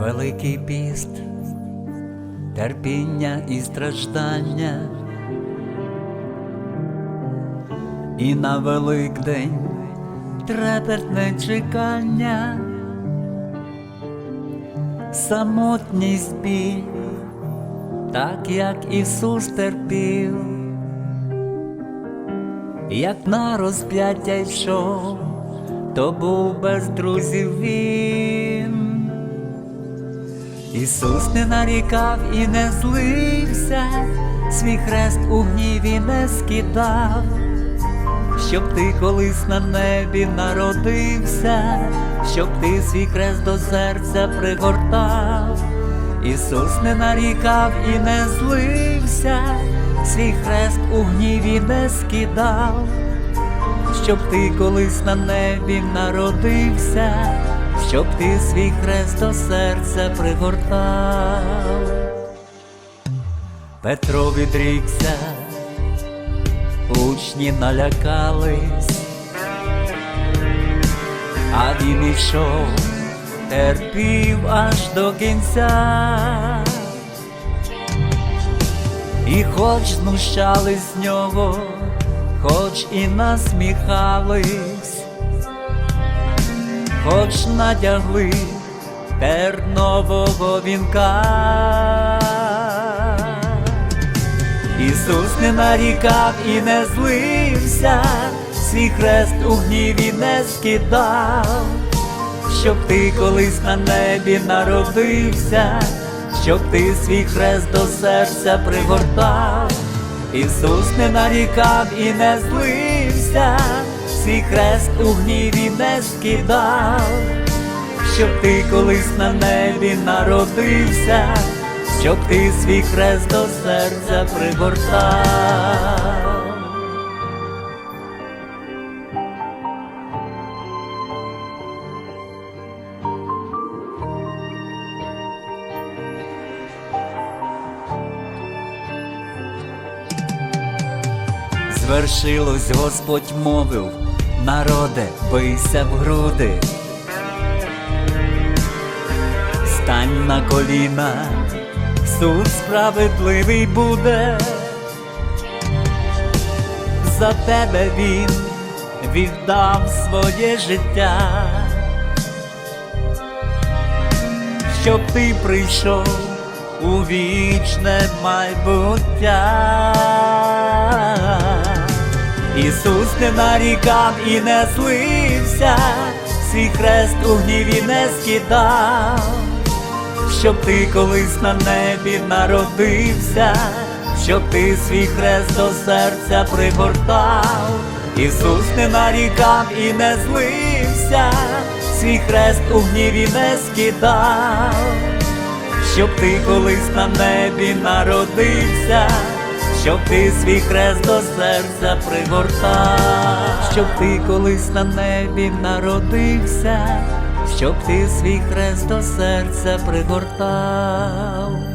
Великий піст, терпіння і страждання, і на Великдень трепетне чекання, самотність біль, так як Ісус терпів, як на розп'яття йшов, то був без друзів він. Ісус не нарікав і не злився, свій хрест у гніві не скидав, щоб ти колись на небі народився, щоб ти свій хрест до серця пригортав. Ісус не нарікав і не злився, свій хрест у гніві не скидав, щоб ти колись на небі народився, щоб ти свій хрест до серця пригортав. Петро відрікся, учні налякались, а він ішов, терпів аж до кінця. І хоч знущались з нього, хоч і насміхались, хоч надягли тернового вінка. Ісус не нарікав і не злився, свій хрест у гніві не скидав, щоб ти колись на небі народився, щоб ти свій хрест до серця пригортав. Ісус не нарікав і не злився, свій хрест у гніві не скидав, щоб ти колись на небі народився, щоб ти свій хрест до серця пригортав. Звершилось, Господь мовив, народе, бийся в груди. Стань на коліна, суд справедливий буде. За тебе він віддав своє життя, щоб ти прийшов у вічне майбуття. Ісус не нарікав і не злився, свій хрест у гніві не скидав, щоб ти колись на небі народився, щоб ти свій хрест до серця пригортав. Ісус не нарікав і не злився, свій хрест у гніві не скидав, щоб ти колись на небі народився щоб ти свій хрест до серця пригортав, щоб ти колись на небі народився, щоб ти свій хрест до серця пригортав.